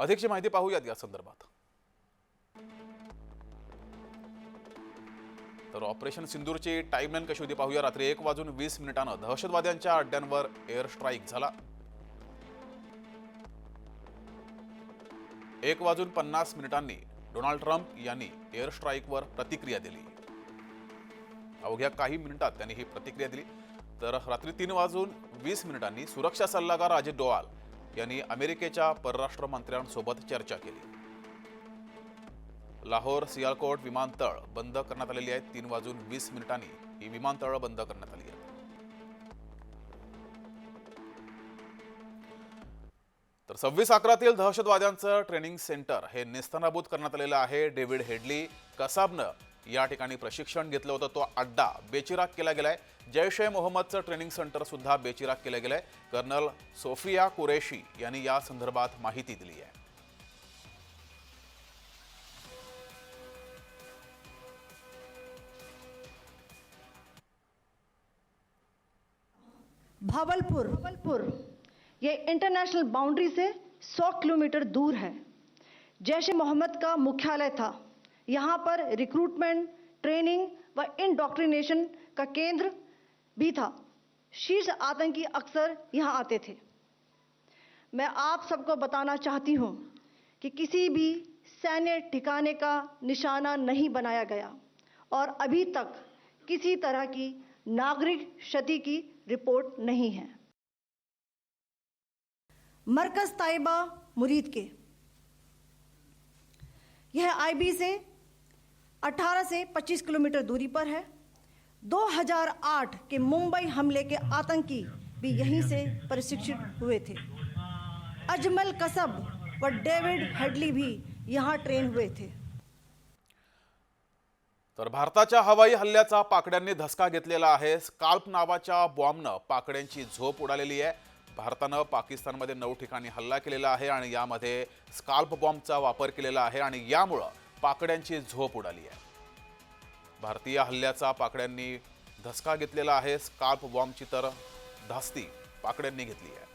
अधिकची माहिती पाहूयात या संदर्भात. तर ऑपरेशन सिंदूरची टाईमलाईन कशी होती पाहूया. रात्री एक वाजून वीस मिनिटानं दहशतवाद्यांच्या अड्ड्यांवर एअर स्ट्राईक झाला. एक वाजून पन्नास मिनिटांनी डोनाल्ड ट्रम्प यांनी एअर स्ट्राईकवर प्रतिक्रिया दिली. अवघ्या काही मिनिटात त्यांनी ही प्रतिक्रिया दिली. तर रात्री तीन वाजून वीस मिनिटांनी सुरक्षा सल्लागार अजित डोवाल यांनी अमेरिकेच्या परराष्ट्र मंत्र्यांसोबत चर्चा केली. लाहोर सियालकोट विमानतळ बंद करण्यात आलेली आहेत तीन वाजून वीस मिनिटांनी ही विमानतळं बंद करण्यात आली आहेत तर सव्वीस अकरातील दहशतवाद्यांचं ट्रेनिंग सेंटर हे नेस्तनाबूत करण्यात आलेलं आहे. डेव्हिड हेडली कसाबनं या ठिकाणी प्रशिक्षण घेतलं होतं. तो अड्डा बेचिराग केला गेलाय. जैश ए मोहम्मदचं ट्रेनिंग सेंटर सुद्धा बेचिराग गेलंय. कर्नल सोफिया कुरेशी यांनी या संदर्भात माहिती दिली आहे. भावलपुर भावलपुर, ये इंटरनेशनल बाउंड्री से 100 किलोमीटर दूर है। जैश मोहम्मद का मुख्यालय था। यहाँ पर रिक्रूटमेंट ट्रेनिंग व इंडॉक्ट्रिनेशन का केंद्र भी था। शीर्ष आतंकी अक्सर यहाँ आते थे। मैं आप सबको बताना चाहती हूँ कि किसी भी सैन्य ठिकाने का निशाना नहीं बनाया गया और अभी तक किसी तरह की नागरिक क्षति की रिपोर्ट नहीं है। मरकज ताइबा मुरीद के। यह आईबी से 18 से 25 किलोमीटर दूरी पर है। 2008 के मुंबई हमले के आतंकी भी यहीं से प्रशिक्षित हुए थे। अजमल कसब व डेविड हेडली भी यहाँ ट्रेन हुए थे। तर भारताच्या हवाई हल्ल्याचा पाकड्यांनी धसका घेतलेला आहे. स्काल्प नावाच्या बॉम्बनं पाकड्यांची झोप उडालेली आहे. भारतानं पाकिस्तानमध्ये नऊ ठिकाणी हल्ला केलेला आहे आणि यामध्ये स्काल्प बॉम्बचा वापर केलेला आहे आणि यामुळं पाकड्यांची झोप उडाली आहे. भारतीय हल्ल्याचा पाकड्यांनी धसका घेतलेला आहे. स्कार्प बॉम्बची तर धास्ती पाकड्यांनी घेतली आहे.